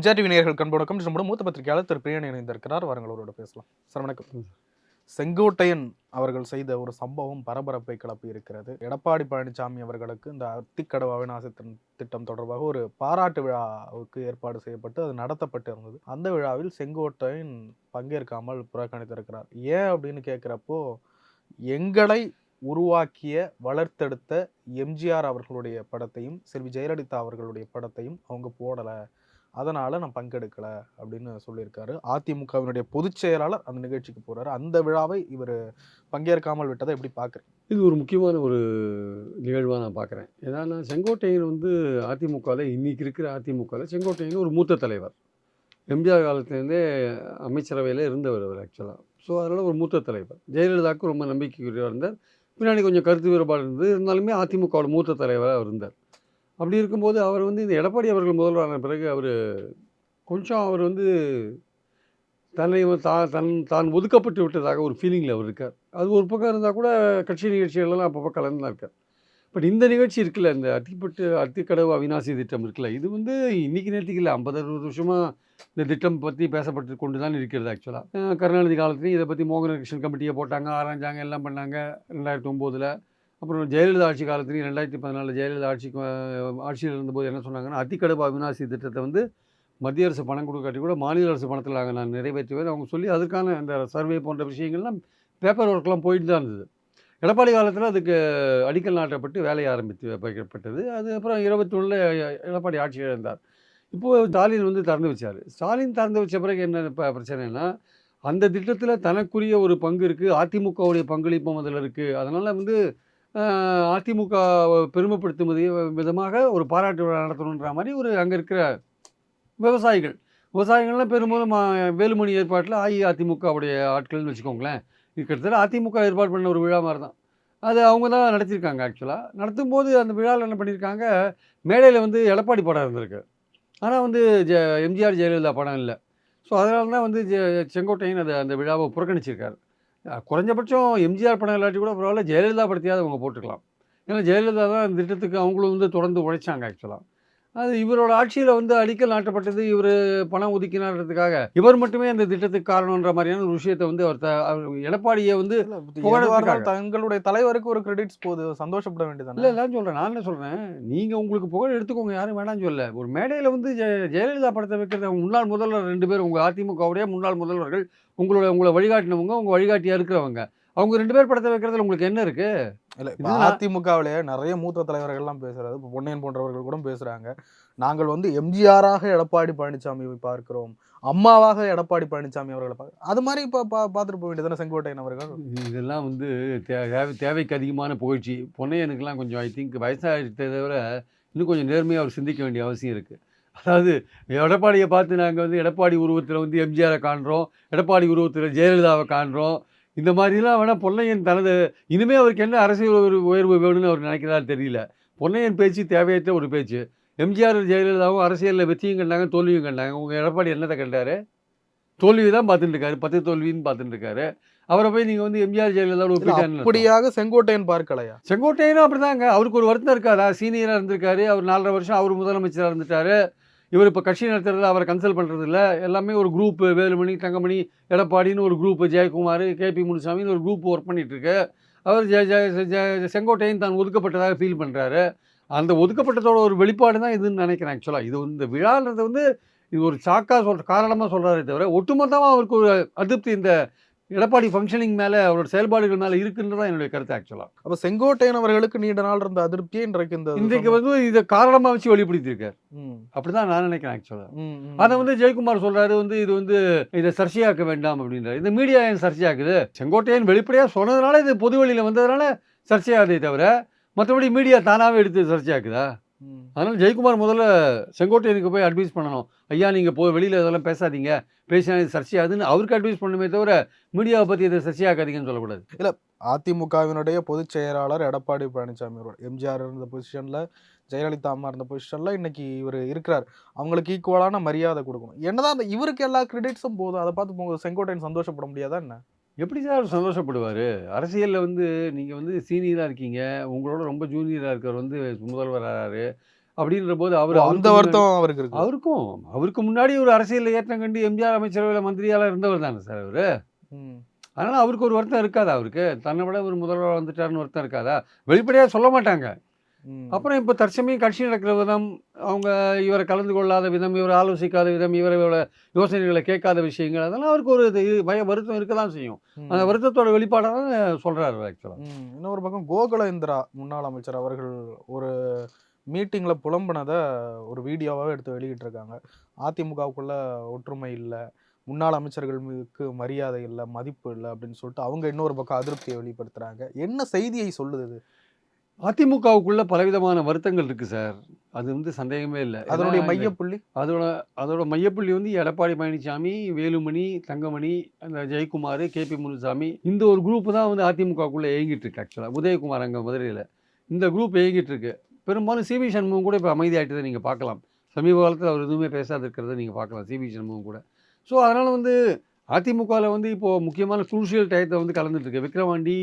MGR TV நேயர்கள் கண்போடக்கம் நம்முடைய மூத்த பத்திரிகையாளர் திரு பிரியன் இணைந்திருக்கிறார். வாருங்கள் அவரோட பேசலாம். சார் வணக்கம். செங்கோட்டையன் அவர்கள் செய்த ஒரு சம்பவம் பரபரப்பை கிளப்பி இருக்கிறது. எடப்பாடி பழனிசாமி அவர்களுக்கு இந்த அத்திக்கடவு அவிநாசி திட்டம் திட்டம் தொடர்பாக ஒரு பாராட்டு விழாவுக்கு ஏற்பாடு செய்யப்பட்டு அது நடத்தப்பட்டு இருந்தது அந்த விழாவில் செங்கோட்டையன் பங்கேற்காமல் புறக்கணித்திருக்கிறார். ஏன் அப்படின்னு கேட்குறப்போ எங்களை உருவாக்கிய வளர்த்தெடுத்த எம்ஜிஆர் அவர்களுடைய படத்தையும் செல்வி ஜெயலலிதா அவர்களுடைய படத்தையும் அவங்க போடலை. அதனால் நான் பங்கெடுக்கலை அப்படின்னு சொல்லியிருக்காரு. அதிமுகவினுடைய பொதுச் செயலாளர் அந்த நிகழ்ச்சிக்கு போகிறாரு அந்த விழாவை இவர் பங்கேற்காமல் விட்டதை எப்படி பார்க்குறேன் இது ஒரு முக்கியமான ஒரு நிகழ்வாக நான் பார்க்குறேன் ஏன்னா நான் செங்கோட்டையன் வந்து அதிமுகவில் இன்றைக்கி இருக்கிற அதிமுகவில் செங்கோட்டையன் ஒரு மூத்த தலைவர். எம்ஜிஆர் காலத்துலேருந்தே அமைச்சரவையில் இருந்தவர் அவர் ஆக்சுவலாக ஸோ அதனால் ஒரு மூத்த தலைவர். ஜெயலலிதாவுக்கு ரொம்ப நம்பிக்கைக்குரியவர் இருந்தார். பின்னாடி கொஞ்சம் கருத்து வேறுபாடு இருந்தது. இருந்தாலுமே அதிமுகவோட மூத்த தலைவராக இருந்தார். அப்படி இருக்கும்போது அவர் வந்து இந்த எடப்பாடி அவர்கள் முதல்வரான பிறகு அவர் கொஞ்சம் அவர் வந்து தன்னை தா தன் தான் ஒதுக்கப்பட்டு விட்டதாக ஒரு ஃபீலிங்கில் அவர் இருக்கார். அது ஒரு பக்கம் இருந்தால் கூட கட்சி நிகழ்ச்சிகளெல்லாம் அப்பப்போ கலந்து தான் இருக்கார். பட் இந்த நிகழ்ச்சி இருக்குல்ல இந்த அத்திப்பட்டு அத்திக்கடவு அவிநாசி திட்டம் இருக்குல்ல இது வந்து இன்றைக்கி நேரத்துக்கு இல்லை ஐம்பது அறுபது வருஷமாக இந்த திட்டம் பற்றி பேசப்பட்டு கொண்டு தான் இருக்கிறது ஆக்சுவலாக கருணாநிதி காலத்துலேயும் இதை பற்றி மோகன கிருஷ்ணன் கமிட்டியை போட்டாங்க ஆராய்ஞ்சாங்க எல்லாம் பண்ணாங்க ரெண்டாயிரத்தி ஒம்போதில். அப்புறம் ஜெயலலிதா ஆட்சி காலத்துலேயும் ரெண்டாயிரத்தி பதினாலு ஜெயலலிதா ஆட்சிக்கு ஆட்சியில் இருந்தபோது என்ன சொன்னாங்கன்னா அத்திக்கடுப்பு அவிநாசி திட்டத்தை வந்து மத்திய அரசு பணம் கொடுக்காட்டி கூட மாநில அரசு பணத்தில் நாங்கள் நான் நிறைவேற்றுவேன். அவங்க சொல்லி அதுக்கான அந்த சர்வே போன்ற விஷயங்கள்லாம் பேப்பர் ஒர்க்லாம் போயிட்டு தான் இருந்தது. எடப்பாடி காலத்தில் அதுக்கு அடிக்கல் நாட்டப்பட்டு வேலையை ஆரம்பித்து வைக்கப்பட்டது. அது அப்புறம் இருபத்தி ஒன்றில் எடப்பாடி ஆட்சி இழந்தார். இப்போது ஸ்டாலின் வந்து திறந்து வச்சார். ஸ்டாலின் திறந்து வச்ச பிறகு என்ன இப்போ பிரச்சனைனா அந்த திட்டத்தில் தனக்குரிய ஒரு பங்கு இருக்குது அதிமுகவுடைய பங்களிப்பும் அதில் இருக்குது அதனால் வந்து அதிமுக பெருமைப்படுத்தும் விதமாக ஒரு பாராட்டு விழா நடத்தணுன்ற மாதிரி ஒரு அங்கே இருக்கிற விவசாயிகள். விவசாயிகள்லாம் பெரும்பாலும் மா- வேலுமணி ஏற்பாட்டில் அஇஅதிமுகவுடைய ஆட்கள்னு வச்சுக்கோங்களேன். இது கிட்டத்தட்ட அதிமுக ஏற்பாடு பண்ண ஒரு விழா மாதிரி தான். அது அவங்க தான் நடத்தியிருக்காங்க ஆக்சுவலாக நடத்தும் போது அந்த விழாவில் என்ன பண்ணியிருக்காங்க மேடையில் வந்து எடப்பாடி படம் இருந்திருக்கு. ஆனால் வந்து ஜெ எம்ஜிஆர் ஜெயலலிதா படம் இல்லை. ஸோ அதனால தான் வந்து ஜெ- செங்கோட்டையன் அதை அந்த விழாவை புறக்கணிச்சிருக்காரு. குறைஞ்சபட்சம் எம்ஜிஆர் படம் இல்லாட்டி கூட பரவாயில்ல ஜெயலலிதா படத்தையாவது அவங்க போட்டுக்கலாம். ஏன்னா ஜெயலலிதா தான் இந்த திட்டத்துக்கு அவங்களும் வந்து தொடர்ந்து உழைச்சாங்க ஆக்சுவலாக அது இவரோட ஆட்சியில் வந்து அடிக்கல் நாட்டப்பட்டது இவர் பணம் ஒதுக்கினான்றதுக்காக இவர் மட்டுமே அந்த திட்டத்துக்கு காரணன்ற மாதிரியான ஒரு விஷயத்தை வந்து அவர் எடப்பாடியை வந்து தங்களுடைய தலைவருக்கு ஒரு கிரெடிட்ஸ் போகுது. சந்தோஷப்பட இல்லை வேண்டியதானே நான் சொல்கிறேன் நான் என்ன சொல்கிறேன் நீங்கள் உங்களுக்கு புகழ் எடுத்துக்கோங்க. யாரும் வேணாம்னு சொல்ல ஒரு மேடையில் வந்து ஜெயலலிதா படத்தை வைக்கிறது முன்னாள் முதல்வர் ரெண்டு பேர் உங்கள் அதிமுகவுடைய முன்னாள் முதல்வர்கள் உங்களோட உங்களை வழிகாட்டினவங்க உங்கள் வழிகாட்டியாக இருக்கிறவங்க. அவங்க ரெண்டு பேர் படத்தை வைக்கிறதுல உங்களுக்கு என்ன இருக்குது இல்ல இப்ப அதிமுகவிலேயே நிறைய மூத்த தலைவர்கள்லாம் பேசுறாரு. இப்போ பொன்னையன் போன்றவர்கள் கூட பேசுறாங்க. நாங்கள் வந்து எம்ஜிஆராக எடப்பாடி பழனிசாமியை பார்க்கிறோம். அம்மாவாக எடப்பாடி பழனிசாமி அவர்களை பார்க்க அது மாதிரி இப்போ பா பார்த்துட்டு போக வேண்டியதானே செங்கோட்டையன் அவர்கள்? இதெல்லாம் வந்து தே- தேவை தேவைக்கு அதிகமான புகழ்ச்சி. பொன்னையனுக்கெல்லாம் கொஞ்சம் ஐ திங்க் வயசாகிட்டதை தவிர இன்னும் கொஞ்சம் நேர்மையாக அவர் சிந்திக்க வேண்டிய அவசியம் இருக்குது அதாவது எடப்பாடியை பார்த்து நாங்கள் வந்து எடப்பாடி உருவத்தில் வந்து எம்ஜிஆரை காண்றோம் எடப்பாடி உருவத்தில் ஜெயலலிதாவை காண்றோம் இந்த மாதிரிலாம் வேணால் பொன்னையன் தனது இனிமே அவருக்கு என்ன அரசியல் ஒரு உயர்வு வேணும்னு அவர் நினைக்கிறாரு தெரியல. பொன்னையன் பேச்சு தேவையற்ற ஒரு பேச்சு. எம்ஜிஆர் ஜெயலலிதாவும் அரசியலில் வெற்றியும் கண்டாங்க தோல்வியும் கண்டாங்க. உங்கள் எடப்பாடி என்னத்தை கண்டாரு? தோல்வி தான் பார்த்துட்டு இருக்காரு. பத்து தோல்வின்னு பார்த்துட்டு இருக்காரு. அவரை போய் நீங்கள் வந்து எம்ஜிஆர் ஜெயலலிதாவோட இல்ல, ஒப்பிட்டான்னு அப்படியாக செங்கோட்டையன் பார்க்கலையா? செங்கோட்டையனும் அப்படிதாங்க. அவருக்கு ஒரு வருத்தம் இருக்காதா? சீனியராக இருந்திருக்காரு. அவர் நாலரை வருஷம் அவர் முதலமைச்சராக இருந்துட்டாரு. இவர் இப்போ கட்சி நடத்துறதுல அவரை கன்சல்ட் பண்ணுறதில்ல எல்லாமே ஒரு குரூப்பு வேலுமணி தங்கமணி எடப்பாடின்னு ஒரு குரூப்பு ஜெயக்குமார் கேபி முனுசாமின்னு ஒரு குரூப் ஒர்க் பண்ணிகிட்ருக்கு அவர் ஜெய ஜெய செங்கோட்டையன் தான் ஒதுக்கப்பட்டதாக ஃபீல் பண்ணுறாரு அந்த ஒதுக்கப்பட்டதோட ஒரு வெளிப்பாடு தான் இதுன்னு நினைக்கிறேன் ஆக்சுவலாக இது இந்த விழான்றது வந்து இது ஒரு சாக்கா சொல்கிற காரணமாக சொல்கிறாரே தவிர ஒட்டுமொத்தமாக அவருக்கு ஒரு அதிருப்தி இந்த எடப்பாடி ஃபங்க்ஷனிங் மேலே அவரோட செயல்பாடுகள் மேலே இருக்குன்றது தான் என்னுடைய கருத்து ஆக்சுவலாக அப்ப செங்கோட்டையன் அவர்களுக்கு நீண்ட நாள் இருந்த அதிருப்தியே இன்றைக்கு இந்த இன்றைக்கு வந்து இதை காரணமாக வச்சு வெளிப்படுத்தியிருக்காரு ம், அப்படிதான் நான் நினைக்கிறேன் ஆக்சுவலாக. அதை வந்து ஜெயக்குமார் சொல்றாரு வந்து இது வந்து இதை சர்ச்சையாக்க வேண்டாம் அப்படின்றாரு. இந்த மீடியா ஏன் சர்ச்சையாக்குது? செங்கோட்டையன் வெளிப்படையாக சொன்னதுனால இது பொது வெளியில் வந்ததுனால சர்ச்சையாகுதே தவிர மற்றபடி மீடியா தானாகவே எடுத்து சர்ச்சையாக்குதா. அதனால ஜெயக்குமார் முதல்ல செங்கோட்டையனுக்கு போய் அட்வைஸ் பண்ணணும். ஐயா நீங்கள் போய் வெளியில் இதெல்லாம் பேசாதீங்க. பேசினா இது சர்ச்சையாகுதுன்னு அவருக்கு அட்வைஸ் பண்ணுமே தவிர மீடியாவை பற்றி இதை சர்ச்சையாக்காதீங்கன்னு சொல்லக்கூடாது. அதிமுகவினுடைய பொதுச் செயலாளர் எடப்பாடி பழனிசாமி எம்ஜிஆர் இருந்த பொசிஷனில் ஜெயலலிதா அம்மா இருந்த பொசிஷனில் இன்னைக்கு இவர் இருக்கிறார். அவங்களுக்கு ஈக்குவலான மரியாதை கொடுக்கணும். என்னதான் அந்த இவருக்கு எல்லா கிரெடிட்ஸும் போதும். அதை பார்த்து செங்கோட்டையன் சந்தோஷப்பட முடியாதா என்ன? எப்படி சார் அவர் சந்தோஷப்படுவார்? அரசியலில் வந்து நீங்கள் வந்து சீனியராக இருக்கீங்க. உங்களோட ரொம்ப ஜூனியராக இருக்கிறவர் வந்து முதல்வர் ஆறாரு அப்படின்ற போது அவர் அந்த வருத்தம் அவருக்கு இருக்கு. அவருக்கும் அவருக்கு முன்னாடி ஒரு அரசியல் ஏற்றம் கண்டு எம்ஜிஆர் அமைச்சரவையில் மந்திரியால இருந்தவர் தானே சார் அவரு. அதனால அவருக்கு ஒரு வருத்தம் இருக்காதா அவருக்கு? தன்னை விட ஒரு முதல்வர் வந்துட்டாருன்னு வருத்தம் இருக்காதா? வெளிப்படையாக சொல்ல மாட்டாங்க. அப்புறம் இப்போ தற்சமயம் கட்சி நடக்கிற விதம் அவங்க இவரை கலந்து கொள்ளாத விதம் இவரை ஆலோசிக்காத விதம் இவரோட யோசனைகளை கேட்காத விஷயங்கள் அதெல்லாம் அவருக்கு ஒரு இது பய வருத்தம் இருக்க தான் செய்யும். அந்த வருத்தத்தோட வெளிப்பாடாக தான் சொல்கிறாரு ஆக்சுவலாக. இன்னொரு பக்கம் கோகுலேந்திரா முன்னாள் அமைச்சர் அவர்கள் ஒரு மீட்டிங்ல புலம்புனதை ஒரு வீடியோவாவே எடுத்து வெளியிட்டிருக்காங்க. அதிமுகவுக்குள்ள ஒற்றுமை இல்லை முன்னாள் அமைச்சர்கள் மீதுக்கு மரியாதை இல்லை மதிப்பு இல்லை அப்படின்னு சொல்லிட்டு அவங்க இன்னொரு பக்கம் அதிருப்தியை வெளிப்படுத்துறாங்க. என்ன செய்தியை சொல்லுது அதிமுகவுக்குள்ள பலவிதமான வருத்தங்கள் இருக்கு சார். அது வந்து சந்தேகமே இல்லை. அதனுடைய மையப்புள்ளி? அதோட அதோட மையப்புள்ளி வந்து எடப்பாடி பழனிசாமி வேலுமணி தங்கமணி அந்த ஜெயக்குமார் கேபி முனுசாமி இந்த ஒரு குரூப் தான் வந்து அதிமுகவுக்குள்ளே இயங்கிட்டு இருக்கு ஆக்சுவலாக உதயகுமார் அங்கே மதுரையில். இந்த குரூப் இயங்கிட்டு இருக்கு. பெரும்பாலும் சிவி சண்முகம் கூட இப்போ அமைதியாயிட்டதை நீங்கள் பார்க்கலாம். சமீப காலத்தில் அவர் எதுவுமே பேசாத இருக்கிறத நீங்கள் பார்க்கலாம் சிவி சண்முகம் கூட. ஸோ அதனால் வந்து அதிமுகவில் வந்து இப்போது முக்கியமான சூழ்ச்சியல் டயத்தை வந்து கலந்துட்டு இருக்கு. விக்ரவாண்டி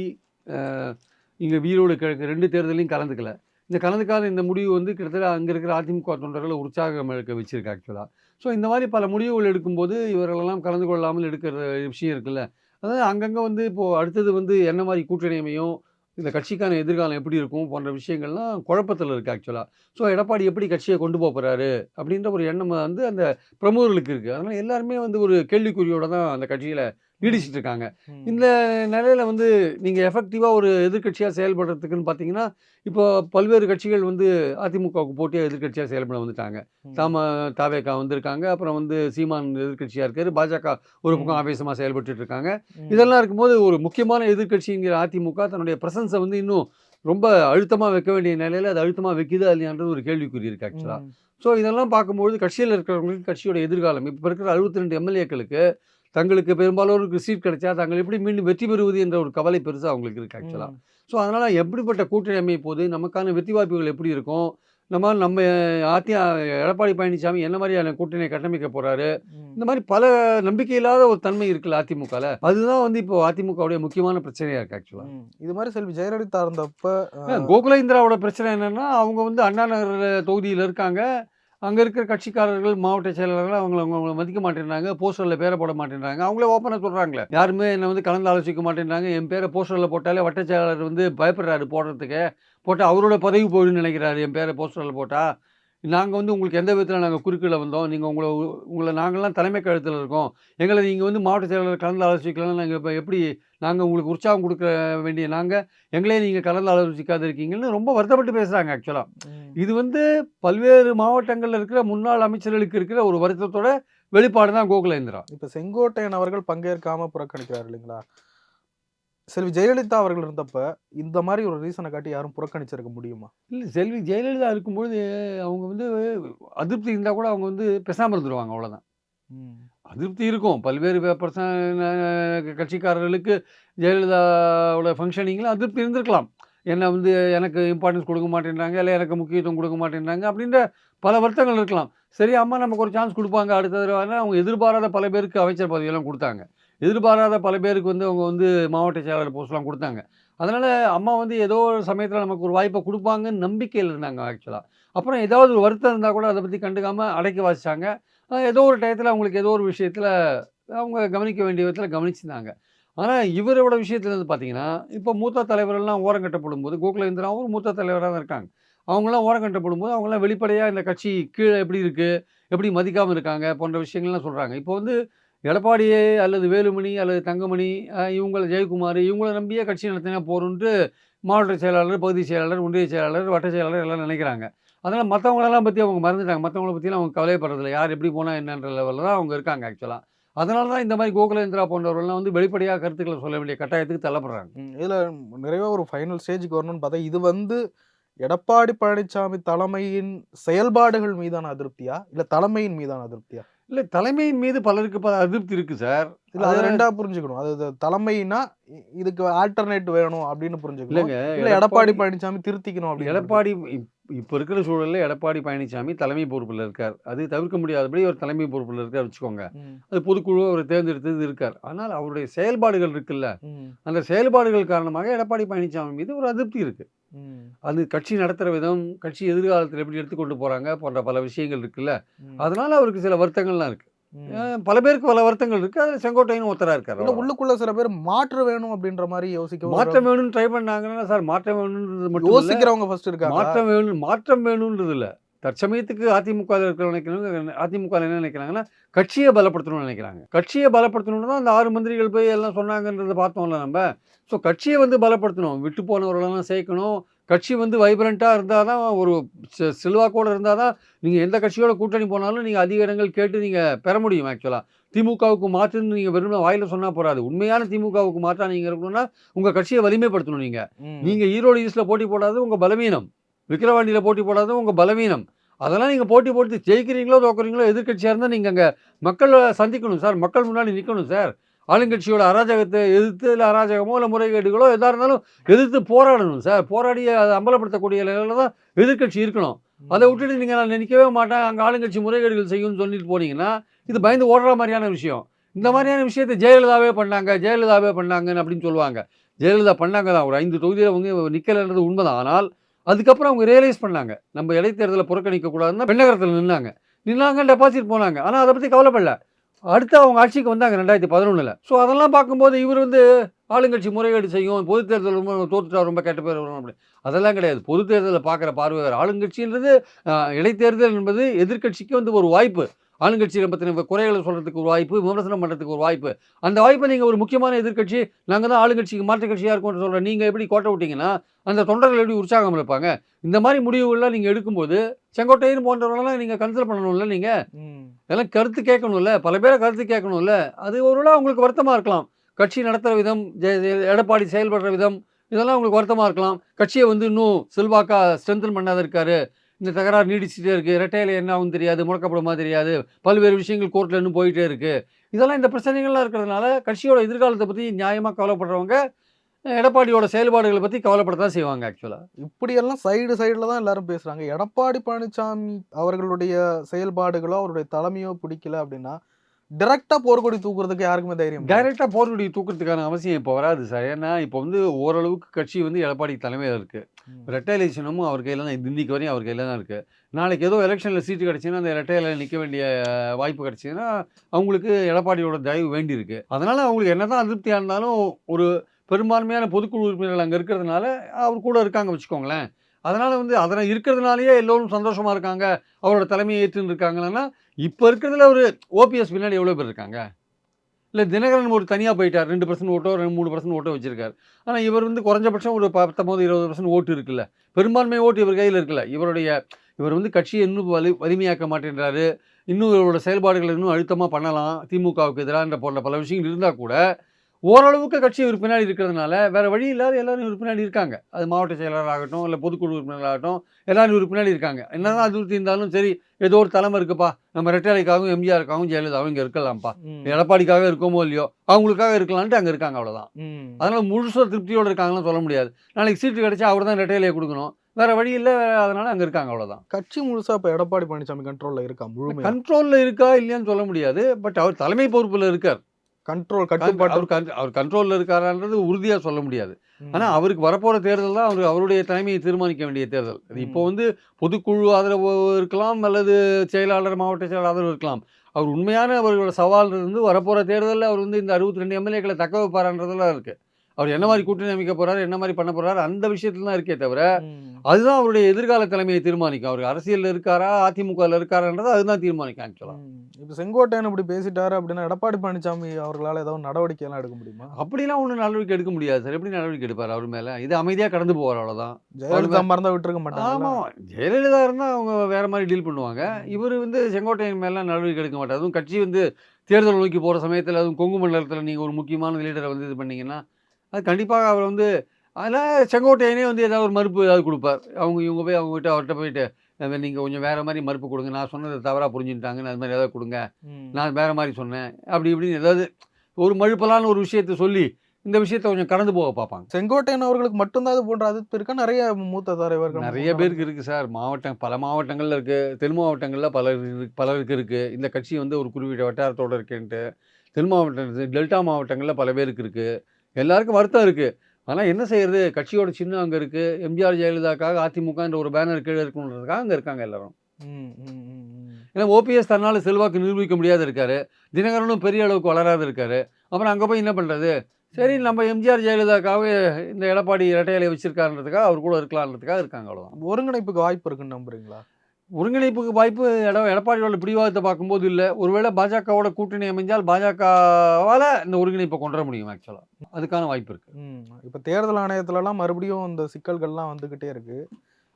இங்கே வீரோடு கிழக்கு ரெண்டு தேர்தலையும் கலந்துக்கல. இந்த கலந்துக்காத இந்த முடிவு வந்து கிட்டத்தட்ட அங்கே இருக்கிற அதிமுக தொண்டர்களை உற்சாகம் எடுக்க வச்சிருக்கு ஆக்சுவலாக ஸோ இந்த மாதிரி பல முடிவுகள் எடுக்கும்போது இவர்களெல்லாம் கலந்து கொள்ளாமல் எடுக்கிற விஷயம் இருக்குல்ல. அதாவது அங்கங்கே வந்து இப்போது அடுத்தது வந்து என்ன மாதிரி கூட்டணி அமையும்? இந்த கட்சிக்கான எதிர்காலம் எப்படி இருக்கும்? போன்ற விஷயங்கள்லாம் குழப்பத்தில் இருக்குது ஆக்சுவலாக ஸோ எடப்பாடி எப்படி கட்சியை கொண்டு போக போகிறாரு அப்படின்ற ஒரு எண்ணம் வந்து அந்த பிரமுகர்களுக்கு இருக்குது அதனால் எல்லாருமே வந்து ஒரு கேள்விக்குறியோடு தான் அந்த கட்சியில் நீடிச்சிட்டு இருக்காங்க. இந்த நிலையில வந்து நீங்கள் எஃபெக்டிவாக ஒரு எதிர்க்கட்சியாக செயல்படுறதுக்குன்னு பார்த்தீங்கன்னா இப்போ பல்வேறு கட்சிகள் வந்து அதிமுகவுக்கு போட்டியாக எதிர்க்கட்சியாக செயல்பட வந்துட்டாங்க. தாம தாவேக்கா வந்திருக்காங்க அப்புறம் வந்து சீமான் எதிர்க்கட்சியாக இருக்காரு பாஜக ஒரு பக்கம். ஆவேசமாக செயல்பட்டு இருக்காங்க. இதெல்லாம் இருக்கும்போது ஒரு முக்கியமான எதிர்க்கட்சிங்கிற அதிமுக தன்னுடைய பிரசன்ஸை வந்து இன்னும் ரொம்ப அழுத்தமாக வைக்க வேண்டிய நிலையில் அது அழுத்தமாக வைக்குதா இல்லையான்றது ஒரு கேள்விக்குறி இருக்குது ஆக்சுவலாக. ஸோ இதெல்லாம் பார்க்கும்பொழுது கட்சியில் இருக்கிறவங்களுக்கு கட்சியோட எதிர்காலம் இப்போ இருக்கிற அறுபத்தி ரெண்டு எம்எல்ஏக்களுக்கு தங்களுக்கு பெரும்பாலோருக்கு சீட் கிடைச்சா தாங்கள் எப்படி மீண்டும் வெற்றி பெறுவது என்ற ஒரு கவலை பெருசாக அவங்களுக்கு இருக்குது ஆக்சுவலாக. ஸோ அதனால் எப்படிப்பட்ட கூட்டணி அமைய போது நமக்கான வெற்றி வாய்ப்புகள் எப்படி இருக்கும்? நம்ம நம்ம ஆத்தி எடப்பாடி பழனிசாமி என்ன மாதிரியான கூட்டணியை கட்டமைக்க போகிறாரு. இந்த மாதிரி பல நம்பிக்கை இல்லாத ஒரு தன்மை இருக்குல்ல அதிமுகவில் அதுதான் வந்து இப்போ அதிமுகவுடைய முக்கியமான பிரச்சனையாக இருக்குது ஆக்சுவலாக. இது மாதிரி செல்வி ஜெயலலிதா இருந்தப்ப அஹ், கோகுல இந்திராவோட பிரச்சனை என்னன்னா அவங்க வந்து அண்ணா நகர் தொகுதியில் இருக்காங்க. அங்கே இருக்கிற கட்சிக்காரர்கள் மாவட்ட செயலாளர்கள் அவங்கள அவங்கள மதிக்க மாட்டேன்றாங்க. போஸ்டரில் பேரை போட மாட்டேன்றாங்க. அவங்களே ஓப்பனாக சொல்கிறாங்களே யாருமே என்னை வந்து கலந்து ஆலோசிக்க மாட்டேன்றாங்க. என் பேரை போஸ்டரில் போட்டாலே வட்ட செயலாளர் வந்து பயப்படுறாரு போடுறதுக்கு. போட்டால் அவரோட பதவி போயிடுன்னு நினைக்கிறாரு. என் பேரை போஸ்டரில் போட்டால் நாங்கள் வந்து உங்களுக்கு எந்த விதத்தில் நாங்கள் குறுக்கில் வந்தோம்? நீங்கள் உங்களை உங்களை நாங்கள்லாம் தலைமை கழுத்தில் இருக்கோம். எங்களை நீங்கள் வந்து மாவட்ட செயலாளர் கலந்து ஆலோசிக்கலாம் நாங்கள் இப்போ எப்படி நாங்கள் உங்களுக்கு உற்சாகம் கொடுக்க வேண்டிய நாங்கள் எங்களே நீங்கள் கலந்து ஆலோசிக்காத இருக்கீங்கன்னு ரொம்ப வருத்தப்பட்டு பேசுகிறாங்க ஆக்சுவலாக இது வந்து பல்வேறு மாவட்டங்களில் இருக்கிற முன்னாள் அமைச்சர்களுக்கு இருக்கிற ஒரு வருத்தத்தோட வெளிப்பாடு தான் கோகுலேந்திரா. இப்ப செங்கோட்டையன் அவர்கள் பங்கேற்காம புறக்கணிக்கிறார் இல்லைங்களா? செல்வி ஜெயலலிதா அவர்கள் இருந்தப்ப இந்த மாதிரி ஒரு ரீசனை காட்டி யாரும் புறக்கணிச்சிருக்க முடியுமா? இல்லை செல்வி ஜெயலலிதா இருக்கும்பொழுது அவங்க வந்து அதிருப்தி இருந்தால் கூட அவங்க வந்து பேசாமல் இருந்துருவாங்க அவ்வளோதான். அதிருப்தி இருக்கும். பல்வேறு கட்சிக்காரர்களுக்கு ஜெயலலிதாவோட ஃபங்க்ஷனிங்கில் அதிருப்தி இருந்திருக்கலாம். என்ன வந்து எனக்கு இம்பார்ட்டன்ஸ் கொடுக்க மாட்டேன்றாங்க இல்லை எனக்கு முக்கியத்துவம் கொடுக்க மாட்டேன்றாங்க அப்படின்ற பல வருத்தங்கள் இருக்கலாம். சரி அம்மா நமக்கு ஒரு சான்ஸ் கொடுப்பாங்க அடுத்த தடவை அவங்க எதிர்பாராத பல பேருக்கு அமைச்சர் பதவியெல்லாம் கொடுத்தாங்க. எதிர்பாராத பல பேருக்கு வந்து அவங்க வந்து மாவட்ட செயலாளர் போஸ்ட்லாம் கொடுத்தாங்க. அதனால் அம்மா வந்து ஏதோ ஒரு சமயத்தில் நமக்கு ஒரு வாய்ப்பை கொடுப்பாங்கன்னு நம்பிக்கையில் இருந்தாங்க ஆக்சுவலாக அப்புறம் ஏதாவது ஒரு வருத்தம் இருந்தால் கூட அதை பற்றி கண்டுக்காமல் அடைக்க வாசிச்சாங்க. ஏதோ ஒரு டயத்தில் அவங்களுக்கு ஏதோ ஒரு விஷயத்தில் அவங்க கவனிக்க வேண்டிய விதத்தில் கவனிச்சிருந்தாங்க ஆனால் இவரோட விஷயத்துல வந்து பார்த்தீங்கன்னா இப்போ மூத்த தலைவர்கள்லாம் ஓரம் கட்டப்படும் போது கோகுலேந்திராவும் மூத்த தலைவராக தான் இருக்காங்க. அவங்களாம் ஓரம் கட்டப்படும் போது அவங்களாம் வெளிப்படையாக இந்த கட்சி கீழே எப்படி இருக்குது எப்படி மதிக்காமல் இருக்காங்க போன்ற விஷயங்கள்லாம் சொல்கிறாங்க இப்போ வந்து எடப்பாடியே அல்லது வேலுமணி அல்லது தங்கமணி இவங்கள ஜெயக்குமார் இவங்கள நம்பியே கட்சி நடத்தினா போகிறோன்ட்டு மாவட்ட செயலாளர் பகுதி செயலாளர் ஒன்றிய செயலாளர் வட்ட செயலாளர் எல்லாம் நினைக்கிறாங்க. அதனால் மற்றவங்களெல்லாம் பற்றி அவங்க மறந்துட்டாங்க. மற்றவங்கள பற்றிலாம் அவங்க கவலைப்படுறதில்ல. யார் எப்படி போனால் என்னன்ற லெவலில் தான் அவங்க இருக்காங்க ஆக்சுவலாக அதனால தான் இந்த மாதிரி கோகுலேந்திரா போன்றவர்கள்லாம் வந்து வெளிப்படையாக கருத்துக்களை சொல்ல வேண்டிய கட்டாயத்துக்கு தள்ளப்படுறாங்க. இதுல நிறைவா ஒரு ஃபைனல் ஸ்டேஜுக்கு வரணும்னு பார்த்தா இது வந்து எடப்பாடி பழனிசாமி தலைமையின் செயல்பாடுகள் மீதான அதிருப்தியா? இல்ல தலைமையின் மீதான அதிருப்தியா? இல்லை தலைமையின் மீது பலருக்கு பல அதிருப்தி இருக்குது சார். இல்ல அதை ரெண்டா புரிஞ்சுக்கணும். அது தலைமைனா இதுக்கு ஆல்டர்னேட் வேணும் அப்படின்னு புரிஞ்சுக்கணும். இல்லைங்க இல்ல எடப்பாடி பழனிசாமி திருத்திக்கணும் அப்படின்னு எடப்பாடி இப்போ இருக்கிற சூழலில் எடப்பாடி பழனிசாமி தலைமை பொறுப்பில் இருக்கார். அது தவிர்க்க முடியாதபடி ஒரு தலைமை பொறுப்பில் இருக்கார் வச்சுக்கோங்க. அது பொதுக்குழு அவர் தேர்ந்தெடுத்தது இருக்கார். ஆனால் அவருடைய செயல்பாடுகள் இருக்குல்ல. அந்த செயல்பாடுகள் காரணமாக எடப்பாடி பழனிசாமி மீது ஒரு அதிருப்தி இருக்குது அது கட்சி நடத்துகிற விதம் கட்சி எதிர்காலத்தில் எப்படி எடுத்துக்கொண்டு போகிறாங்க போன்ற பல விஷயங்கள் இருக்குல்ல. அதனால அவருக்கு சில வருத்தங்கள்லாம் இருக்குது. பல பேருக்கு பல வருத்தங்கள் இருக்குது அதில் செங்கோட்டையனும் ஒருத்தராக இருக்கார். உள்ளுக்குள்ள சில பேர் மாற்று வேணும் அப்படின்ற மாதிரி யோசிக்க மாற்றம் வேணும்னு ட்ரை பண்ணாங்கன்னா சார் மாற்றம் வேணுன்றது மட்டும். யோசிக்கிறவங்க ஃபர்ஸ்ட் இருக்காங்க மாற்றம் வேணும் மாற்றம் வேணுன்றது இல்லை. தற்சமயத்துக்கு அதிமுக ல இருக்கிற நினைக்கிறாங்க அதிமுக என்ன நினைக்கிறாங்கன்னா கட்சியை பலப்படுத்தணும்னு நினைக்கிறாங்க. கட்சியை பலப்படுத்தணும்னு தான் அந்த ஆறு மந்திரிகள் போய் எல்லாம் சொன்னாங்கன்றதை பார்த்தோம்ல நம்ம. ஸோ கட்சியை வந்து பலப்படுத்தணும். விட்டு போனவர்களெல்லாம் சேர்க்கணும். கட்சி வந்து வைப்ரண்ட்டாக இருந்தால் தான் ஒரு செல்வாக்கோடு இருந்தால் தான் நீங்கள் எந்த கட்சியோட கூட்டணி போனாலும் நீங்கள் அதிக இடங்கள் கேட்டு நீங்கள் பெற முடியும் ஆக்சுவலாக திமுகவுக்கு மாற்றுன்னு நீங்கள் வெறும் வாயில சொன்னால் போகாது உண்மையான திமுகவுக்கு மாற்றா நீங்கள் இருக்கணும்னா உங்கள் கட்சியை வலிமைப்படுத்தணும் நீங்கள் ம், நீங்க ஈரோடு ஈஸ்ட்ல போட்டி போடாதது உங்க பலவீனம். விக்கிரவாண்டியில போட்டி போடாதது உங்க பலவீனம். அதெல்லாம் நீங்க போட்டி போட்டு ஜெயிக்கிறீங்களோ தோக்குறீங்களோ எதிர்க்கட்சியா இருந்தா நீங்க அங்க மக்களை சந்திக்கணும் சார். மக்கள் முன்னாடி நிக்கணும் சார். ஆளுங்கட்சியோட அராஜகத்தை எதிர்த்து இல்லை அராஜகமோ இல்லை முறைகேடுகளோ எதா இருந்தாலும் எதிர்த்து போராடணும் சார். போராடி அதை அம்பலப்படுத்தக்கூடிய நிலையில தான் எதிர்க்கட்சி இருக்கணும். அதை விட்டுட்டு நீங்கள் நான் நினைக்கவே மாட்டேன். அங்கே ஆளுங்கட்சி முறைகேடுகள் செய்யும்னு சொல்லிட்டு போனீங்கன்னா இது பயந்து ஓடுற மாதிரியான விஷயம். இந்த மாதிரியான விஷயத்தை ஜெயலலிதாவே பண்ணாங்க ஜெயலலிதாவே பண்ணாங்கன்னு அப்படின்னு சொல்லுவாங்க. ஜெயலலிதா பண்ணாங்க தான். ஒரு ஐந்து தொகுதியில் அவங்க நிற்கலைன்றது உண்மைதான். ஆனால் அதுக்கப்புறம் அவங்க ரியலைஸ் பண்ணாங்க. நம்ம இடைத்தேர்தலை புறக்கணிக்க கூடாதுன்னா பெண்ணகரத்தில் நின்னாங்க. நின்னாங்க டெபாசிட் போனாங்க. ஆனால் அதை பற்றி கவலைப்படல. அடுத்து அவங்க ஆட்சிக்கு வந்தாங்க ரெண்டாயிரத்தி பதினொன்றில் ஸோ அதெல்லாம் பார்க்கும்போது இவர் வந்து ஆளுங்கட்சி முறைகேடு செய்யும் பொது தேர்தல் ரொம்ப தோற்றுட்டா ரொம்ப கெட்ட பேர் வரும் அப்படி. அதெல்லாம் கிடையாது. பொது தேர்தலில் பார்க்குற பார்வையாளர் ஆளுங்கட்சின்றது இடைத்தேர்தல் என்பது எதிர்க்கட்சிக்கு வந்து ஒரு வாய்ப்பு. ஆளுங்கட்சியை பற்றின குறைகளை சொல்கிறதுக்கு ஒரு வாய்ப்பு விமர்சனம் பண்ணுறதுக்கு ஒரு வாய்ப்பு. அந்த வாய்ப்பை நீங்கள் ஒரு முக்கியமான எதிர்க்கட்சி நாங்கள் தான் ஆளுங்கட்சிக்கு மாற்று கட்சியாக இருக்கோம்னு சொல்கிற நீங்கள் எப்படி கோட்டை விட்டீங்கன்னா அந்த தொண்டர்கள் எப்படி உற்சாகம் இருப்பாங்க இந்த மாதிரி முடிவுகள்லாம் நீங்கள் எடுக்கும்போது செங்கோட்டையன் போன்றவர்களெல்லாம் நீங்கள் கன்சல்ட் பண்ணணும்ல நீங்கள் இதெல்லாம் கருத்து கேட்கணும்ல பல பேரை கருத்து கேட்கணும்ல அது ஒருவேளை உங்களுக்கு வருத்தமாக இருக்கலாம். கட்சி நடத்துகிற விதம் எடப்பாடி செயல்படுற விதம் இதெல்லாம் உங்களுக்கு வருத்தமாக இருக்கலாம். கட்சியை வந்து இன்னும் செல்வாக்கா ஸ்ட்ரென்தன் பண்ணாத இருக்காரு. இந்த தகராறு நீடிச்சுட்டே இருக்குது ரெட்டையில் என்ன ஆகும் தெரியாது முடக்கப்படுமா தெரியாது. பல்வேறு விஷயங்கள் கோர்ட்டில் இன்னும் போயிட்டே இருக்குது இதெல்லாம் இந்த பிரச்சனைகள்லாம் இருக்கிறதுனால கட்சியோட எதிர்காலத்தை பற்றி நியாயமாக கவலைப்படுறவங்க எடப்பாடியோட செயல்பாடுகளை பற்றி கவலைப்படத்தான் செய்வாங்க ஆக்சுவலாக இப்படியெல்லாம் சைடு சைடில் தான் எல்லாரும் பேசுகிறாங்க எடப்பாடி பழனிசாமி அவர்களுடைய செயல்பாடுகளோ அவருடைய தலைமையோ பிடிக்கல அப்படின்னா டைரக்டா போர்க்கொடி தூக்குறதுக்கு யாருக்குமே தைரியம். டைரெக்டாக போர்க்கொடி தூக்கிறதுக்கான அவசியம் இப்போ வராது சார். ஏன்னா இப்போ வந்து ஓரளவுக்கு கட்சி வந்து எடப்பாடி தலைமையில் இருக்குது ம், ரெட்டையிலை சின்னமும் அவர் கையில் தான் இன்னைக்கு வரையும் அவர் கையில் தான் இருக்குது நாளைக்கு ஏதோ எலெக்ஷனில் சீட்டு கிடச்சின்னா அந்த ரெட்டையில நிற்க வேண்டிய வாய்ப்பு கிடச்சிதுன்னா அவங்களுக்கு எடப்பாடியோட தயவு வேண்டியிருக்கு. அதனால் அவங்களுக்கு என்ன தான் அதிருப்தியாக இருந்தாலும் ஒரு பெரும்பான்மையான பொதுக்குழு உறுப்பினர்கள் அங்கே இருக்கிறதுனால அவர் கூட இருக்காங்க வச்சுக்கோங்களேன். அதனால் வந்து அதனால் இருக்கிறதுனாலயே எல்லோரும் சந்தோஷமாக இருக்காங்க. அவரோட தலைமையை ஏற்றுன்னு இருக்காங்கன்னா இப்போ இருக்கிறதுல ஒரு ஓபிஎஸ் பின்னாடி எவ்வளோ பேர் இருக்காங்க? இல்லை தினகரன் ஒரு தனியாக போயிட்டார். ரெண்டு பர்சன்ட் ஓட்டோ ரெண்டு மூணு பர்சன்ட் ஓட்டோ வச்சிருக்காரு. ஆனால் இவர் வந்து குறைஞ்சபட்சம் ஒரு பத்தொம்போது இருபது பர்சன்ட் ஓட்டு இருக்குல்ல. பெரும்பான்மை ஓட்டு இவர் கையில் இருக்குல்ல. இவருடைய இவர் வந்து கட்சியை இன்னும் வலி வலிமையாக்க மாட்டேன்றாரு. இன்னும் இவரோட செயல்பாடுகளை இன்னும் அழுத்தமாக பண்ணலாம். திமுகவுக்கு எதிராக போன்ற பல விஷயங்கள் இருந்தால் கூட ஓரளவுக்கு கட்சி பின்னாடி இருக்கிறதுனால வேற வழி இல்லாத எல்லாரும் பின்னாடி இருக்காங்க. அது மாவட்ட செயலாளர் ஆகட்டும் இல்லை பொதுக்குழு உறுப்பினராகட்டும் எல்லாரும் இவர் பின்னாடி இருக்காங்க. என்னதான் அதிருப்தி இருந்தாலும் சரி ஏதோ ஒரு தலைமை இருக்குப்பா. நம்ம ரெட்டாலைக்காகவும் எம்ஜிஆருக்காகவும் ஜெயலலிதாவும் இங்கே இருக்கலாம்ப்பா. எடப்பாடிக்காக இருக்கோமோ இல்லையோ அவங்களுக்காக இருக்கலான்ட்டு அங்கே இருக்காங்க அவ்வளோதான். அதனால முழுசாக திருப்தியோடு இருக்காங்கன்னு சொல்ல முடியாது. நாளைக்கு சீட்டு கிடைச்சா அவர் தான் ரெட்டையிலே கொடுக்கணும். வேற வழி இல்லை அதனால அங்கே இருக்காங்க அவ்வளோதான் கட்சி முழுசா இப்ப எடப்பாடி பழனிசாமி கண்ட்ரோல்ல இருக்கா முழுமையா? கண்ட்ரோலில் இருக்கா இல்லையான்னு சொல்ல முடியாது. பட் அவர் தலைமை பொறுப்பில் இருக்கார். கண்ட்ரோல் கண்- கட்டுப்பாட்டு அவர் கண்- அவர் கண்ட்ரோலில் இருக்காரான்றது உறுதியாக சொல்ல முடியாது. ஆனால் அவருக்கு வரப்போகிற தேர்தல் தான் அவர் அவருடைய தலைமையை தீர்மானிக்க வேண்டிய தேர்தல். இப்போ. வந்து பொதுக்குழு ஆதரவு இருக்கலாம் அல்லது செயலாளர் மாவட்ட செயலாளர் ஆதரவு இருக்கலாம். அவர் உண்மையான அவர்களோட சவால் இருந்து வரப்போகிற தேர்தலில் அவர் வந்து இந்த அறுபத்தி ரெண்டு எம்எல்ஏக்களை தக்க வைப்பாரான்றதெல்லாம் இருக்குது அவர் என்ன மாதிரி கூட்டணி அமைக்க போறாரு என்ன மாதிரி பண்ண போறாரு அந்த விஷயத்துல தான் இருக்கே தவிர. அதுதான் அவருடைய எதிர்கால தலைமையை தீர்மானிக்கும். அவர் அரசியல்ல இருக்காரா அதிமுகவில் இருக்காரான்றதை அதுதான் தீர்மானிக்கும் ஆக்சுவலாக. இப்ப செங்கோட்டையன் இப்படி பேசிட்டாரு அப்படின்னா எடப்பாடி பழனிசாமி அவர்களால ஏதாவது நடவடிக்கை எல்லாம் எடுக்க முடியுமா? அப்படிலாம் ஒன்றும் நடவடிக்கை எடுக்க முடியாது சார். எப்படி நடவடிக்கை எடுப்பார் அவர் மேலே? இது அமைதியாக கடந்து போவார் அவ்வளோதான் ஜெயலலிதா மறந்தா விட்டுருக்க மாட்டாங்க ஆமாம் ஜெயலலிதா இருந்தால் அவங்க வேற மாதிரி டீல் பண்ணுவாங்க. இவர் வந்து செங்கோட்டையன் மேலாம் நடவடிக்கை எடுக்க மாட்டார். அதுவும் கட்சி வந்து தேர்தல் நோக்கி போகிற சமயத்தில் அதுவும் கொங்கு மண்டலத்தில் நீங்கள் ஒரு முக்கியமான லீடரை வந்து இது பண்ணீங்கன்னா அது கண்டிப்பாக அவர் வந்து அதில் செங்கோட்டையனே வந்து ஏதாவது ஒரு மறுப்பு ஏதாவது கொடுப்பார். அவங்க இவங்க போய் அவங்ககிட்ட அவர்கிட்ட போயிட்டு நீங்கள் கொஞ்சம் வேறு மாதிரி மறுப்பு கொடுங்க. நான் சொன்னதை தவறாக புரிஞ்சுட்டாங்கன்னு அது மாதிரி ஏதாவது கொடுங்க. நான் வேறு மாதிரி சொன்னேன். அப்படி இப்படின்னு ஏதாவது ஒரு மழுப்பலான ஒரு விஷயத்தை சொல்லி இந்த விஷயத்தை கொஞ்சம் கடந்து போக பார்ப்பாங்க. செங்கோட்டையன் அவர்களுக்கு மட்டும்தான் இது போன்ற அதிர்ப்பு இருக்கா நிறைய மூத்த தலைவர்கள் நிறைய பேருக்கு இருக்குது சார். மாவட்டம் பல மாவட்டங்களில் இருக்குது தென் மாவட்டங்களில் பலர் பலருக்கு இருக்குது இந்த கட்சி வந்து ஒரு குறிப்பிட்ட வட்டாரத்தோடு இருக்குன்ட்டு. தென் மாவட்டம் டெல்டா மாவட்டங்களில் பல பேருக்கு இருக்குது எல்லாருக்கும் வருத்தம் இருக்குது ஆனால் என்ன செய்யறது? கட்சியோட சின்னம் அங்கே இருக்குது எம்ஜிஆர் ஜெயலலிதாக்காக அதிமுகன்ற ஒரு பேனர் கீழே இருக்கணுன்றதுக்காக அங்கே இருக்காங்க எல்லாரும். ஏன்னா ஓபிஎஸ் தன்னால் செல்வாக்கு நிரூபிக்க முடியாத இருக்காரு. தினகரனும் பெரிய அளவுக்கு வளராத இருக்காரு. அப்புறம் அங்கே போய் என்ன பண்ணுறது சரி நம்ம எம்ஜிஆர் ஜெயலலிதாக்காக இந்த எடப்பாடி இரட்டையிலை வச்சிருக்காருன்றதுக்காக அவர் கூட இருக்கலான்றதுக்காக இருக்காங்க அவ்வளோதான் ஒருங்கிணைப்புக்கு வாய்ப்பு இருக்குன்னு நம்புறீங்களா? ஒருங்கிணைப்புக்கு வாய்ப்பு எட எடப்பாடியோட பிடிவாதத்தை பார்க்கும்போது இல்லை. ஒருவேளை பாஜகவோட கூட்டணி அமைஞ்சால் பாஜகவால் இந்த ஒருங்கிணைப்பை கொண்டு வர முடியும் ஆக்சுவலாக அதுக்கான வாய்ப்பு இருக்கு. ம். இப்ப தேர்தல் ஆணையத்துல எல்லாம் மறுபடியும் இந்த சிக்கல்கள்லாம் வந்துகிட்டே இருக்கு.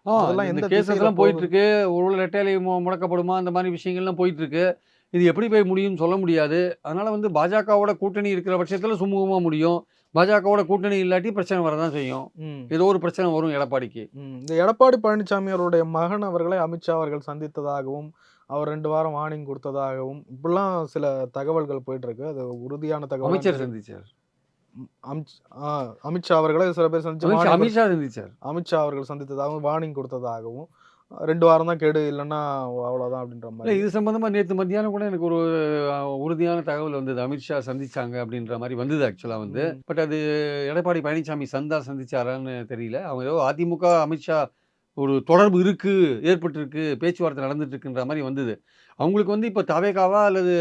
அதெல்லாம் இந்த எந்த கேசஸ் திசையில எல்லாம் போயிட்டு இருக்கு ஒருவேளை ரெட்டையிலை முடக்கப்படுமா? அந்த மாதிரி விஷயங்கள்லாம் போயிட்டு இருக்கு இது எப்படி போய் முடியும்னு சொல்ல முடியாது. அதனால வந்து பாஜகவோட கூட்டணி இருக்கிற பட்சத்தில் சுமூகமா முடியும். பாஜகவோட கூட்டணி இல்லாட்டி பிரச்சனை வரதான் செய்யும். ஏதோ ஒரு பிரச்சனை வரும் எடப்பாடிக்கு. இந்த எடப்பாடி பழனிசாமி அவருடைய மகன் அவர்களை அமித்ஷா அவர்கள் சந்தித்ததாகவும் அவர் ரெண்டு வாரம் வார்னிங் கொடுத்ததாகவும் இப்படிலாம் சில தகவல்கள் போயிட்டு இருக்கு அது உறுதியான தகவல் அமைச்சர் சந்திச்சார். அமித்ஷா அவர்களை சில பேர் சந்திச்சு அமித்ஷா சந்திச்சார். அமித்ஷா அவர்கள் சந்தித்ததாகவும் வார்னிங் கொடுத்ததாகவும் ரெண்டு வாரம் தான் கெடு இல்லைன்னா அவ்வளவுதான் அப்படின்ற மாதிரி. இது சம்பந்தமா நேற்று மத்தியானம் கூட எனக்கு ஒரு உறுதியான தகவல் வந்தது. அமித்ஷா சந்திச்சாங்க அப்படின்ற மாதிரி வந்தது ஆக்சுவலாக வந்து. பட் அது எடப்பாடி பழனிசாமி சந்தா சந்திச்சாரான்னு தெரியல. அவங்க ஏதோ அதிமுக அமித்ஷா ஒரு தொடர்பு இருக்கு ஏற்பட்டிருக்கு பேச்சுவார்த்தை நடந்துட்டு இருக்குன்ற மாதிரி வந்தது. அவங்களுக்கு வந்து இப்போ தவேகாவா அல்லது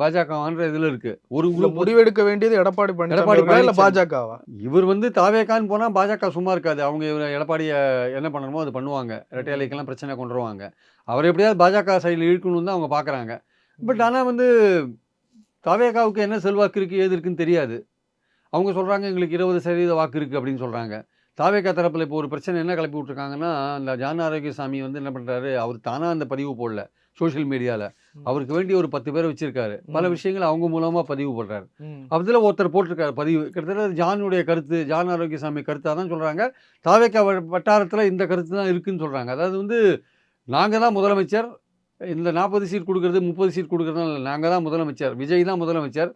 பாஜகவான்ற இதில் இருக்கு. ஒரு குரூப் முடிவெடுக்க வேண்டியது எடப்பாடி எடப்பாடி இல்ல. பாஜகவா? இவர் வந்து தாவேக்கான்னு போனால் பாஜக சும்மா இருக்காது. அவங்க இவரை எடப்பாடியை என்ன பண்ணணுமோ அது பண்ணுவாங்க. இரட்டையலைக்கெல்லாம் பிரச்சனை கொண்டு வருவாங்க. அவர் எப்படியாவது பாஜக சைடில் இழுக்கணும்னு தான் அவங்க பார்க்குறாங்க பட் ஆனால் வந்து தாவேகாவுக்கு என்ன செல்வாக்கு இருக்குது ஏது இருக்குன்னு தெரியாது. அவங்க சொல்கிறாங்க எங்களுக்கு இருபது சதவீத வாக்கு இருக்குது அப்படின்னு சொல்கிறாங்க தாவேகா தரப்பில் இப்போ ஒரு பிரச்சனை என்ன கிளப்பி விட்ருக்காங்கன்னா அந்த ஜான ஆரோக்கியசாமி வந்து என்ன பண்ணுறாரு அவர் தானாக அந்த பதிவு போடல சோஷியல் மீடியாவில் அவருக்கு வேண்டி ஒரு பத்து பேர் வச்சிருக்காரு. பல. விஷயங்கள் அவங்க மூலமாக பதிவு போடுறாரு. அதில் ஒருத்தர் போட்டிருக்காரு பதிவு. கிட்டத்தட்ட ஜானுடைய கருத்து ஜான் ஆரோக்கியசாமி கருத்தாக தான் சொல்கிறாங்க தாவேக்கா வட்டாரத்தில் இந்த கருத்து தான் இருக்குன்னு சொல்கிறாங்க அதாவது வந்து நாங்கள் தான் முதலமைச்சர். இந்த நாற்பது சீட் கொடுக்குறது முப்பது சீட் கொடுக்குறதுனால இல்லை நாங்கள் தான் முதலமைச்சர். விஜய் தான் முதலமைச்சர்.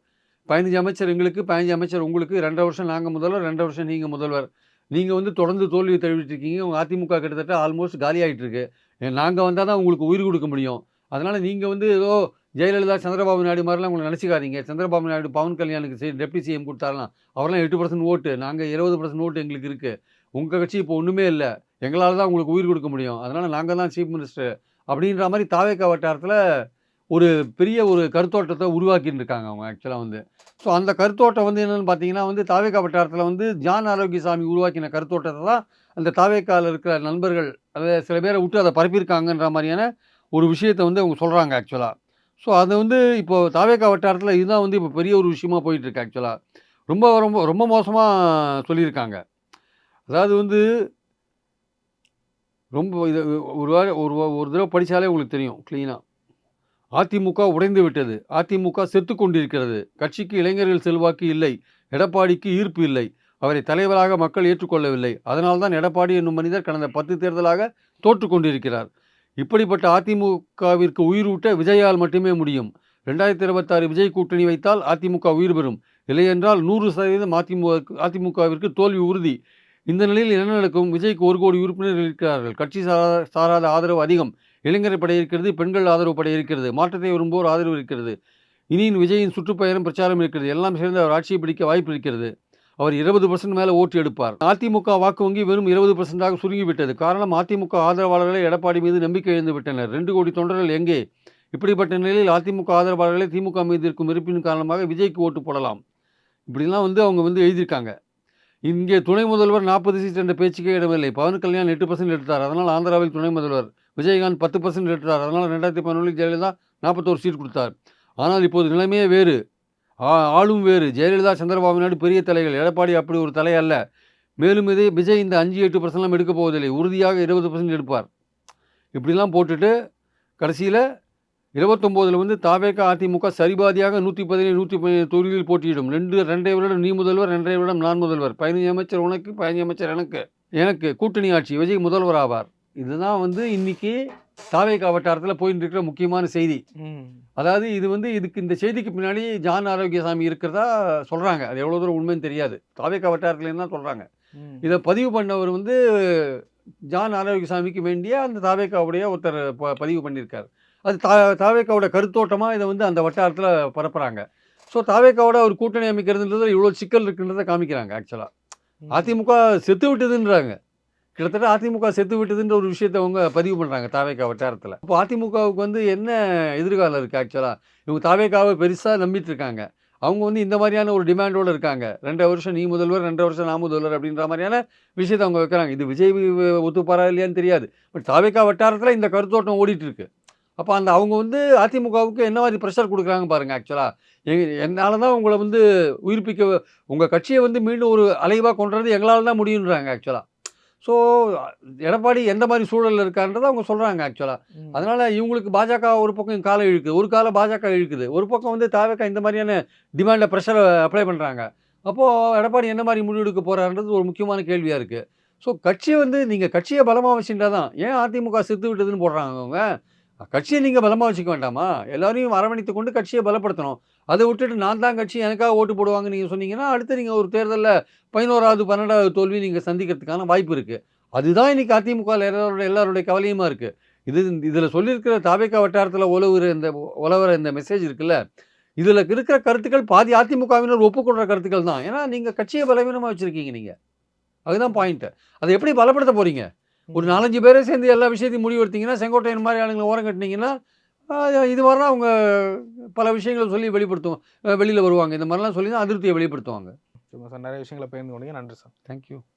பதினஞ்சு அமைச்சர் எங்களுக்கு பதினஞ்சு அமைச்சர் உங்களுக்கு. ரெண்டரை வருஷம் நாங்கள் முதல்வர் ரெண்டரை வருஷம் நீங்கள் முதல்வர். நீங்கள் வந்து தொடர்ந்து தோல்வி தழுவிட்டு இருக்கீங்க உங்கள் அதிமுக கிட்டத்தட்ட ஆல்மோஸ்ட் காலி ஆயிட்டு இருக்கு நாங்கள் வந்தால் தான் உங்களுக்கு உயிர் கொடுக்க முடியும். அதனால் நீங்கள் வந்து ஏதோ ஜெயலலிதா சந்திரபாபு நாயுடு மாதிரிலாம் உங்களை நினச்சிக்காதீங்க. சந்திரபாபு நாயுடு பவன் கல்யாணுக்கு சரி டெப்டி சிஎம் கொடுத்தாரலாம் அவரெல்லாம் எட்டு பர்சன்ட் ஓட்டு நாங்கள் இருபது பர்சன்ட் ஓட்டு எங்களுக்கு இருக்குது உங்கள் கட்சி இப்போ ஒன்றுமே இல்லை. எங்களால் தான் உங்களுக்கு உயிர் கொடுக்க முடியும். அதனால் நாங்கள் தான் சீஃப் மினிஸ்டர் அப்படின்ற மாதிரி தாவேக்கா வட்டாரத்தில் ஒரு பெரிய ஒரு கருத்தோட்டத்தை உருவாக்கிட்டு இருக்காங்க அவங்க ஆக்சுவலாக வந்து. ஸோ அந்த கருத்தோட்டம் வந்து என்னென்னு பார்த்தீங்கன்னா வந்து தாவேக்கா வட்டாரத்தில் வந்து ஜான் ஆரோக்கியசாமி உருவாக்கின கருத்தோட்டத்தை தான் அந்த தாவேக்காவில் இருக்கிற நண்பர்கள் அதை சில பேரை விட்டு அதை பரப்பியிருக்காங்கன்ற மாதிரியான ஒரு விஷயத்தை வந்து அவங்க சொல்கிறாங்க ஆக்சுவலாக ஸோ அது வந்து இப்போ தாவேக்கா வட்டாரத்தில் இதுதான் வந்து இப்போ பெரிய ஒரு விஷயமா போயிட்டுருக்கு ஆக்சுவலாக ரொம்ப ரொம்ப ரொம்ப மோசமாக சொல்லியிருக்காங்க. அதாவது வந்து ரொம்ப இது ஒரு வார ஒரு ஒரு தடவை படித்தாலே உங்களுக்கு தெரியும் க்ளீனாக அதிமுக உடைந்து விட்டது. அதிமுக செத்து கொண்டிருக்கிறது. கட்சிக்கு இளைஞர்கள் செல்வாக்கு இல்லை. எடப்பாடிக்கு ஈர்ப்பு இல்லை. அவரை தலைவராக மக்கள் ஏற்றுக்கொள்ளவில்லை. அதனால்தான் எடப்பாடி என்னும் மனிதர் கடந்த பத்து தேர்தலாக தோற்று கொண்டிருக்கிறார். இப்படிப்பட்ட அதிமுகவிற்கு உயிரூட்ட விஜயால் மட்டுமே முடியும். ரெண்டாயிரத்தி இருபத்தாறு விஜய் கூட்டணி வைத்தால் அதிமுக உயிர் பெறும். இல்லையென்றால் நூறு சதவீதம் அதிமுக அதிமுகவிற்கு தோல்வி உறுதி. இந்த நிலையில் என்ன நடக்கும்? விஜய்க்கு ஒரு கோடி உறுப்பினர்கள் இருக்கிறார்கள். கட்சி சாரா சாராத ஆதரவு அதிகம். இளைஞர் படை இருக்கிறது பெண்கள் ஆதரவு படை இருக்கிறது மாற்றத்தை விரும்புவோர் ஆதரவு இருக்கிறது. இனியின் விஜயின் சுற்றுப்பயணம் பிரச்சாரம் இருக்கிறது. எல்லாம் சேர்ந்து அவர் ஆட்சியை பிடிக்க வாய்ப்பு இருக்கிறது. அவர் இருபது பர்சன்ட் மேலே ஓட்டு எடுப்பார். அதிமுக வாக்கு வங்கி வெறும் இருபது பர்சன்டாக சுருங்கிவிட்டது. காரணம் அதிமுக ஆதரவாளர்களை எடப்பாடி மீது நம்பிக்கை இழந்துவிட்டனர் ரெண்டு கோடி தொண்டர்கள் எங்கே? இப்படிப்பட்ட நிலையில் அதிமுக ஆதரவாளர்களை திமுக மீது இருக்கும் இருப்பின் காரணமாக விஜய்க்கு ஓட்டு போடலாம். இப்படிலாம் வந்து அவங்க வந்து எழுதியிருக்காங்க. இங்கே துணை முதல்வர் நாற்பது சீட் என்ற பேச்சுக்கே இடமில்லை. பவன் கல்யாண் எட்டு பர்சன்ட் எடுத்தார். அதனால் ஆந்திராவில் துணை முதல்வர் விஜயகாந்த் பத்து பர்சன்ட் எடுத்தார். அதனால் ரெண்டாயிரத்தி பதினொன்றில் ஜெயலலிதா நாற்பத்தோரு சீட் கொடுத்தார். ஆனால் இப்போது நிலைமையே வேறு. ஆளும் வேறு. ஜெயலலிதா சந்திரபாபு நாயுடு பெரிய தலைகள். எடப்பாடி அப்படி ஒரு தலை அல்ல. மேலும் இது விஜய் இந்த அஞ்சு எட்டு பர்சன்ட்லாம் எடுக்க போவதில்லை. உறுதியாக இருபது பர்சன்ட் எடுப்பார். இப்படிலாம் போட்டுட்டு கடைசியில் இருபத்தொம்போதில் வந்து தாவேக்கா அதிமுக சரிபாதியாக நூற்றி பதினேழு நூற்றி பதினேழு தொகுதிகளில் போட்டியிடும். ரெண்டு ரெண்டரை வருடம் நீ முதல்வர் ரெண்டரை வருடம் நான் முதல்வர். பதினஞ்சு அமைச்சர் உனக்கு பதினஞ்சு அமைச்சர் எனக்கு. எனக்கு கூட்டணி ஆட்சி விஜய் முதல்வர் ஆவார். இதுதான் வந்து இன்னைக்கு தாவேகா வட்டாரத்தில் போயிட்டு இருக்கிற முக்கியமான செய்தி. அதாவது இது வந்து இதுக்கு இந்த செய்திக்கு பின்னாடி ஜான் ஆரோக்கியசாமி இருக்கிறதா சொல்கிறாங்க அது எவ்வளோ தூரம் உண்மைன்னு தெரியாது. தாவேகா வட்டாரத்துலேருந்து தான் சொல்கிறாங்க. இதை பதிவு பண்ணவர் வந்து ஜான் ஆரோக்கியசாமிக்கு வேண்டிய அந்த தாவேக்காவுடைய ஒருத்தர் ப பதிவு பண்ணியிருக்காரு. அது தா தாவேக்காவோட கருத்தோட்டமாக இதை வந்து அந்த வட்டாரத்தில் பரப்புகிறாங்க ஸோ தாவேக்காவோட ஒரு கூட்டணி அமைக்கிறதுன்றது இவ்வளோ சிக்கல் இருக்குன்றதை காமிக்கிறாங்க ஆக்சுவலாக. அதிமுக செத்து விட்டதுன்றாங்க. கிட்டத்தட்ட அதிமுக செத்து விட்டதுன்ற ஒரு விஷயத்தை அவங்க பதிவு பண்ணுறாங்க தாவேக்கா வட்டாரத்தில். இப்போ அதிமுகவுக்கு வந்து என்ன எதிர்காலம் இருக்குது ஆக்சுவலாக இவங்க தாவேக்காவை பெருசாக நம்பிட்டு இருக்காங்க. அவங்க வந்து இந்த மாதிரியான ஒரு டிமாண்டோடு இருக்காங்க. ரெண்டரை வருஷம் நீ முதல்வர் ரெண்டரை வருஷம் நான் முதல்வர் அப்படின்ற மாதிரியான விஷயத்தை அவங்க வைக்கிறாங்க. இது விஜய் ஒத்துப்பாரா இல்லையான்னு தெரியாது. பட் தாவேக்கா வட்டாரத்தில் இந்த கருத்தோட்டம் ஓடிட்டு இருக்கு. அப்போ அந்த அவங்க வந்து அதிமுகவுக்கு என்ன மாதிரி ப்ரெஷர் கொடுக்குறாங்க பாருங்க ஆக்சுவலாக எங்க என்னால் தான் உங்களை வந்து உயிர்ப்பிக்க உங்கள் கட்சியை வந்து மீண்டும் ஒரு அலைவாக கொண்டுறது எங்களால் தான் முடியுன்றாங்க ஆக்சுவலாக ஸோ எடப்பாடி எந்த மாதிரி சூழலில் இருக்கான்றதை அவங்க சொல்கிறாங்க ஆக்சுவலாக. அதனால் இவங்களுக்கு பாஜக ஒரு பக்கம் காலை இழுக்குது ஒரு காலம் பாஜக இழுக்குது. ஒரு பக்கம் வந்து தாவேக்கா இந்த மாதிரியான டிமாண்டை ப்ரெஷரை அப்ளை பண்ணுறாங்க அப்போது எடப்பாடி என்ன மாதிரி முடிவெடுக்க போகிறான்றது ஒரு முக்கியமான கேள்வியாக இருக்குது ஸோ கட்சியை வந்து நீங்கள் கட்சியை பலமாக வச்சுட்டா தான் ஏன் அதிமுக செத்து விட்டதுன்னு போடுறாங்க அவங்க? கட்சியை நீங்கள் பலமாக வச்சுக்க வேண்டாமா? எல்லாரையும் அரவணைத்து கொண்டு கட்சியை பலப்படுத்தணும். அதை விட்டுட்டு நான் தான் கட்சி எனக்காக ஓட்டு போடுவாங்க நீங்கள் சொன்னீங்கன்னா அடுத்து நீங்கள் ஒரு தேர்தலில் பதினோராவது பன்னெண்டாவது தோல்வி நீங்கள் சந்திக்கிறதுக்கான வாய்ப்பு இருக்குது அதுதான் இன்றைக்கி அதிமுகவில் எல்லாரோட எல்லாருடைய கவலையுமா இருக்குது இது இதில் சொல்லியிருக்கிற தாபேக்கா வட்டாரத்தில் உழவுற இந்த உழவுற இந்த மெசேஜ் இருக்குல்ல இதில் இருக்கிற கருத்துக்கள் பாதி அதிமுகவினர் ஒப்புக்கொள்கிற கருத்துக்கள் தான். ஏன்னா நீங்கள் கட்சியை பலவீனமாக வச்சுருக்கீங்க நீங்கள் அதுதான் பாயிண்ட்டு அதை எப்படி பலப்படுத்த போகிறீங்க ஒரு நாலஞ்சு பேரே சேர்ந்து எல்லா விஷயத்தையும் முடிவெடுத்தீங்கன்னா செங்கோட்டையன் மாதிரி ஆளுங்களை ஓரம் கட்டினீங்கன்னா இது மாதிரிலாம் அவங்க பல விஷயங்களை சொல்லி வெளிப்படுத்துவோம். வெளியில் வருவாங்க. இந்த மாதிரிலாம் சொல்லி தான் அதிருப்தியை வெளிப்படுத்துவாங்க. சரி, சார் நிறைய விஷயங்களை பகிர்ந்து கொண்டீங்க. நன்றி சார். தேங்க்யூ